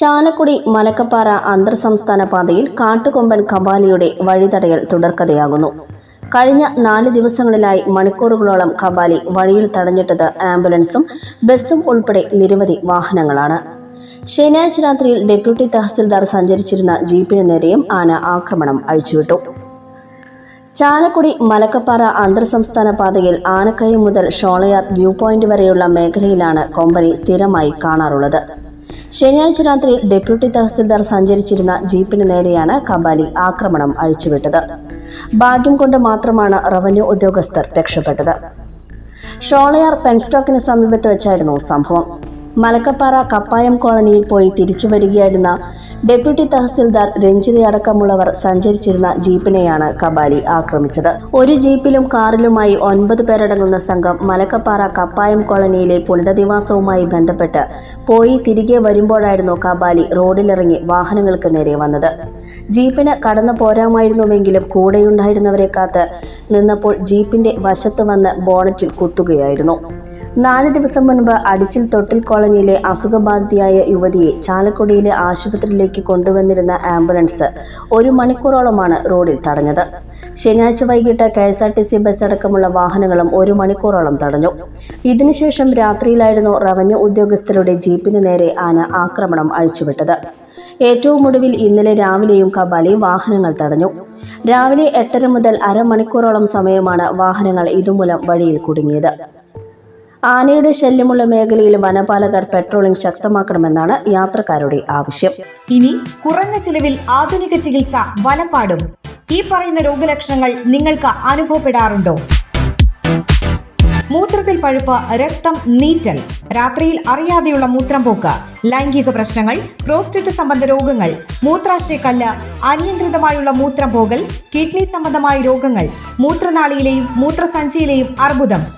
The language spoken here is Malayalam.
ചാലക്കുടി മലക്കപ്പാറ അന്തർ സംസ്ഥാന പാതയിൽ കാട്ടുകൊമ്പൻ കബാലിയുടെ വഴിതടയൽ തുടർക്കഥയാകുന്നു. കഴിഞ്ഞ നാല് ദിവസങ്ങളിലായി മണിക്കൂറുകളോളം കബാലി വഴിയിൽ തടഞ്ഞിട്ടത് ആംബുലൻസും ബസ്സും ഉൾപ്പെടെ നിരവധി വാഹനങ്ങളാണ്. ശനിയാഴ്ച രാത്രിയിൽ ഡെപ്യൂട്ടി തഹസിൽദാർ സഞ്ചരിച്ചിരുന്ന ജീപ്പിന് നേരെയും ആന ആക്രമണം അഴിച്ചുവിട്ടു. ചാലക്കുടി മലക്കപ്പാറ അന്തർ സംസ്ഥാന പാതയിൽ ആനക്കയം മുതൽ ഷോളയാർ വ്യൂ പോയിന്റ് വരെയുള്ള മേഖലയിലാണ് കൊമ്പനി സ്ഥിരമായി കാണാറുള്ളത്. ശനിയാഴ്ച രാത്രി ഡെപ്യൂട്ടി തഹസിൽദാർ സഞ്ചരിച്ചിരുന്ന ജീപ്പിന് നേരെയാണ് കബാലി ആക്രമണം അഴിച്ചുവിട്ടത്. ഭാഗ്യം കൊണ്ട് മാത്രമാണ് റവന്യൂ ഉദ്യോഗസ്ഥർ രക്ഷപ്പെട്ടത്. ഷോളയാർ പെൻസ്റ്റോക്കിന് സമീപത്ത് വെച്ചായിരുന്നു സംഭവം. മലക്കപ്പാറ കപ്പായം കോളനിയിൽ പോയി തിരിച്ചു വരികയായിരുന്ന ഡെപ്യൂട്ടി തഹസിൽദാർ രഞ്ജിതയടക്കമുള്ളവർ സഞ്ചരിച്ചിരുന്ന ജീപ്പിനെയാണ് കബാലി ആക്രമിച്ചത്. ഒരു ജീപ്പിലും കാറിലുമായി ഒൻപത് പേരടങ്ങുന്ന സംഘം മലക്കപ്പാറ കപ്പായം കോളനിയിലെ പുനരധിവാസവുമായി ബന്ധപ്പെട്ട് പോയി തിരികെ വരുമ്പോഴായിരുന്നു കബാലി റോഡിലിറങ്ങി വാഹനങ്ങൾക്ക് നേരെ വന്നത്. ജീപ്പിന് കടന്നു പോരാമായിരുന്നുവെങ്കിലും കൂടെയുണ്ടായിരുന്നവരെ കാത്ത് നിന്നപ്പോൾ ജീപ്പിന്റെ വശത്ത് വന്ന് ബോണറ്റിൽ കുത്തുകയായിരുന്നു. നാല് ദിവസം മുൻപ് അടിച്ചിൽ തൊട്ടിൽ കോളനിയിലെ അസുഖബാധിതയായ യുവതിയെ ചാലക്കുടിയിലെ ആശുപത്രിയിലേക്ക് കൊണ്ടുവന്നിരുന്ന ആംബുലൻസ് ഒരു മണിക്കൂറോളമാണ് റോഡിൽ തടഞ്ഞത്. ശനിയാഴ്ച വൈകിട്ട് K S R T C bus അടക്കമുള്ള വാഹനങ്ങളും ഒരു മണിക്കൂറോളം തടഞ്ഞു. ഇതിനുശേഷം രാത്രിയിലായിരുന്നു റവന്യൂ ഉദ്യോഗസ്ഥരുടെ ജീപ്പിന് നേരെ ആന ആക്രമണം അഴിച്ചുവിട്ടത്. ഏറ്റവും ഒടുവിൽ ഇന്നലെ രാവിലെയും കബാലി വാഹനങ്ങൾ തടഞ്ഞു. രാവിലെ എട്ടര മുതൽ അരമണിക്കൂറോളം സമയമാണ് വാഹനങ്ങൾ ഇതുമൂലം വഴിയിൽ കുടുങ്ങിയത്. ആനയുടെ ശല്യമുള്ള മേഖലയിൽ വനപാലകർ പെട്രോളിംഗ് ശക്തമാക്കണമെന്നാണ് യാത്രക്കാരുടെ ആവശ്യം. ഇനി കുറഞ്ഞ ചിലവിൽ ആധുനിക ചികിത്സ വനപ്പാടും ഈ പറയുന്ന രോഗലക്ഷണങ്ങൾ നിങ്ങൾക്ക് അനുഭവപ്പെടാറുണ്ടോ? മൂത്രത്തിൽ പഴുപ്പ് രക്തം നീറ്റൽ. രാത്രിയിൽ അറിയാതെയുള്ള മൂത്രം പോക്ക് ലൈംഗിക പ്രശ്നങ്ങൾ പ്രോസ്റ്റേറ്റ് സംബന്ധ രോഗങ്ങൾ മൂത്രാശയക്കല്ല് അനിയന്ത്രിതമായുള്ള മൂത്രം പോകൽ കിഡ്നി സംബന്ധമായ രോഗങ്ങൾ മൂത്രനാളിയിലെയും മൂത്രസഞ്ചിയിലെയും അർബുദം.